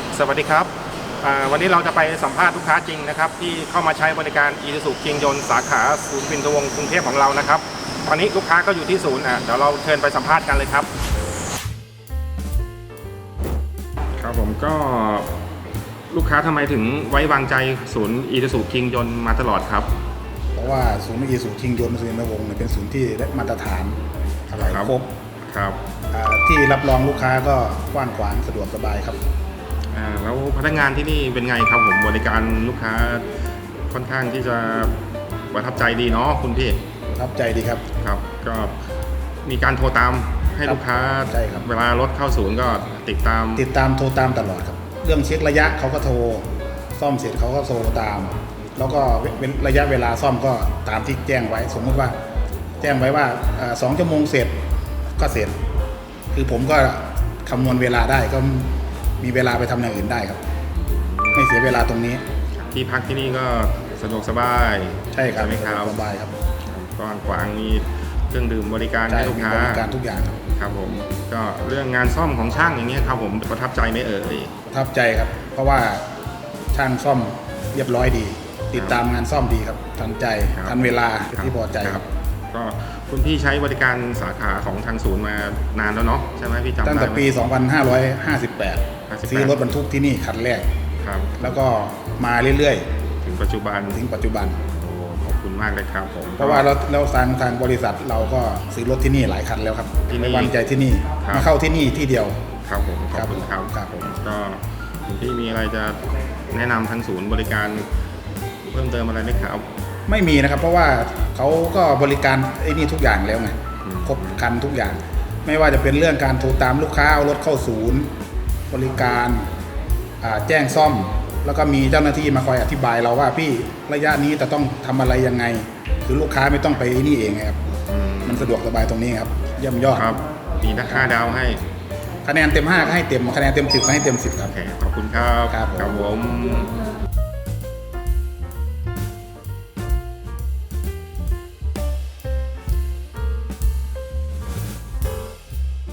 ครับสวัสดีครับอ่าวันนี้เราจะไปสัมภาษณ์ลูกค้าจริงนะครับ ที่เข้ามาใช้บริการอีซูคิงยนต์สาขาศูนย์ปินทวงศ์กรุงเทพของเรานะครับ ตอนนี้ลูกค้าก็อยู่ที่ศูนย์อะเดี๋ยวเราเชิญไปสัมภาษณ์กันเลยครับ ครับผมก็ลูกค้าทำไมถึงไว้วางใจศูนย์อีซูคิงยนต์มาตลอดครับ เพราะว่าศูนย์อีสุชิงยนต์สุรินทร์วงศ์เนี่ยเป็นศูนย์ที่ได้มาตรฐานอะไรครับครบครับอ่าที่รับรองลูกค้าก็กว้างขวางสะดวกสบายครับ อ่าแล้วพนักงานที่นี่เป็นไงครับผมบริการลูกค้าค่อนข้างที่จะประทับใจดีเนาะคุณพี่ประทับใจดีครับ ครับ ก็มีการโทรตามให้ครับลูกค้าใช่ครับ เวลารถเข้าศูนย์ก็ติดตามติดตามโทรตามตลอดครับ เรื่องเช็คระยะเขาก็โทร ซ่อมเสร็จเขาก็โทรตาม แล้วก็เว้นระยะเวลาซ่อมก็ตามที่แจ้งไว้ สมมุติว่า แจ้งไว้ว่าอ่าสองชั่วโมงเสร็จก็เสร็จ คือผมก็คำนวณเวลาได้ก็ มีเวลาไปทำอย่างอื่นได้ครับ ไม่เสียเวลาตรงนี้ที่พักที่นี่ก็สะดวกสบายใช่ครับไหมครับสบายครับกว้างขวางมีเครื่องดื่มบริการใช่ให้ลูกมีค้าบริการทุกอย่างครับครับผมก็เรื่องงานซ่อมของช่างอย่างเงี้ยครับผมประทับใจไหมเอ่ยประทับใจครับ เพราะว่าช่างซ่อมเรียบร้อยดี ติดตามงานซ่อมดีครับทันใจครับทันเวลาครับที่พอใจครับ ก็คุณพี่ใช้บริการสาขาของทางศูนย์มานานแล้วเนาะใช่ไหมพี่จำได้ตั้งแต่ไหมปี 2558 58 ซื้อรถบรรทุกที่นี่คันแรก ครับแล้วก็มาเรื่อยถึงปัจจุบันๆ ถึงปัจจุบัน โอ้ขอบคุณมากเลยครับผม เพราะว่าเราเราทางทางบริษัทเราก็ซื้อรถที่นี่หลายคันแล้วครับที่นี่ไม่วางใจที่นี่ครับ มาเข้าที่นี่ที่เดียว ครับผมขอบคุณครับครับผม ก็คุณพี่มีอะไรจะแนะนำทางศูนย์บริการ เพิ่มเติมอะไรไหมครับ ไม่มีนะครับ เพราะว่าเขาก็บริการไอ้นี่ทุกอย่างแล้วไงอืม ครบครันทุกอย่าง ไม่ว่าจะเป็นเรื่องการโทรตามลูกค้าเอารถเข้าศูนย์ บริการอ่าแจ้งซ่อม แล้วก็มีเจ้าหน้าที่มาคอยอธิบายเราว่าพี่ระยะนี้จะต้องทำอะไรยังไง คือลูกค้าไม่ต้องไปนี่เองไงครับอืมมันสะดวกสบายตรงนี้ครับเยี่ยมยอดครับมีราคาดาวให้คะแนนเต็ม5ก็ให้เต็มคะแนนเต็ม 10ก็ให้เต็ม 10 ครัโอบเคขอบคุณครับครับผมผม